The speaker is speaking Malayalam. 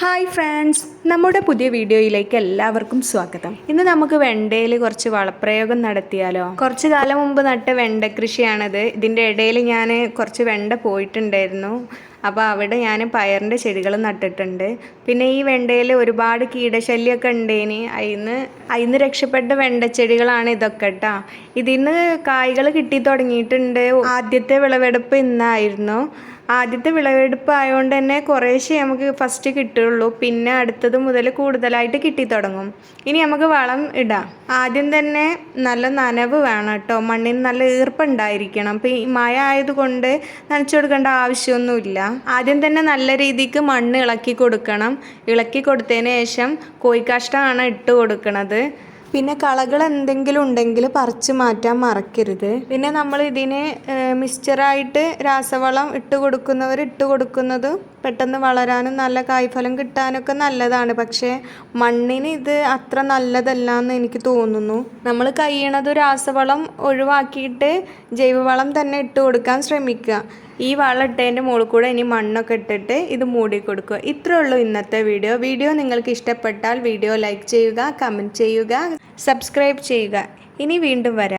ഹായ് ഫ്രണ്ട്സ് നമ്മുടെ പുതിയ വീഡിയോയിലേക്ക് എല്ലാവർക്കും സ്വാഗതം. ഇന്ന് നമുക്ക് വെണ്ടയിൽ കുറച്ച് വളപ്രയോഗം നടത്തിയാലോ? കുറച്ച് കാലം മുമ്പ് നട്ട വെണ്ട കൃഷിയാണിത്. ഇതിന്റെ ഇടയിൽ ഞാൻ കുറച്ച് വെണ്ട പോയിട്ടുണ്ടായിരുന്നു. അപ്പോൾ അവിടെ ഞാൻ പയറിന്റെ ചെടികൾ നട്ടിട്ടുണ്ട്. പിന്നെ ഈ വെണ്ടയിൽ ഒരുപാട് കീടശല്യമൊക്കെ ഉണ്ടേന്. അതിന്ന് അതിന്ന് രക്ഷപ്പെട്ട വെണ്ടച്ചെടികളാണ് ഇതൊക്കെ കേട്ടോ ഇതിന്ന് കായ്കൾ കിട്ടി തുടങ്ങിയിട്ടുണ്ട്. ആദ്യത്തെ വിളവെടുപ്പ് ഇന്നായിരുന്നു. ആദ്യത്തെ വിളവെടുപ്പ് ആയതുകൊണ്ട് തന്നെ കുറേശ്ശേ നമുക്ക് ഫസ്റ്റ് കിട്ടുള്ളൂ. പിന്നെ അടുത്തത് മുതൽ കൂടുതലായിട്ട് കിട്ടി തുടങ്ങും. ഇനി നമുക്ക് വളം ഇടാം. ആദ്യം തന്നെ നല്ല നനവ് വേണം കേട്ടോ. മണ്ണിന് നല്ല ഈർപ്പുണ്ടായിരിക്കണം അപ്പം ഈ മഴ ആയതുകൊണ്ട് നനച്ചു കൊടുക്കേണ്ട ആവശ്യമൊന്നുമില്ല. ആദ്യം തന്നെ നല്ല രീതിക്ക് മണ്ണ് ഇളക്കി കൊടുക്കണം. ഇളക്കി കൊടുത്തതിന് ശേഷം കോഴിക്കാഷ്ടമാണ് ഇട്ട് കൊടുക്കണത്. പിന്നെ കളകൾ എന്തെങ്കിലും ഉണ്ടെങ്കിൽ പറിച്ച് മാറ്റാൻ മറക്കരുത്. പിന്നെ നമ്മൾ ഇതിന് മിക്സ്ചറായിട്ട് രാസവളം ഇട്ട് കൊടുക്കുന്നവർ ഇട്ട് കൊടുക്കുന്നത് പെട്ടെന്ന് വളരാനും നല്ല കായ്ഫലം കിട്ടാനൊക്കെ നല്ലതാണ്. പക്ഷേ മണ്ണിന് ഇത് അത്ര നല്ലതല്ല എന്ന് എനിക്ക് തോന്നുന്നു. നമ്മൾ കഴിയണത് രാസവളം ഒഴിവാക്കിയിട്ട് ജൈവവളം തന്നെ ഇട്ട് കൊടുക്കാൻ ശ്രമിക്കുക. ഈ വളം ഇട്ടതിന്റെ മുകളിൽ കൂടെ ഇനി മണ്ണൊക്കെ ഇട്ടിട്ട് ഇത് മൂടി കൊടുക്കുക. ഇത്രേ ഉള്ളൂ ഇന്നത്തെ വീഡിയോ. വീഡിയോ നിങ്ങൾക്ക് ഇഷ്ടപ്പെട്ടാൽ വീഡിയോ ലൈക്ക് ചെയ്യുക കമന്റ് ചെയ്യുക സബ്സ്ക്രൈബ് ചെയ്യുക. ഇനി വീണ്ടും വരാം.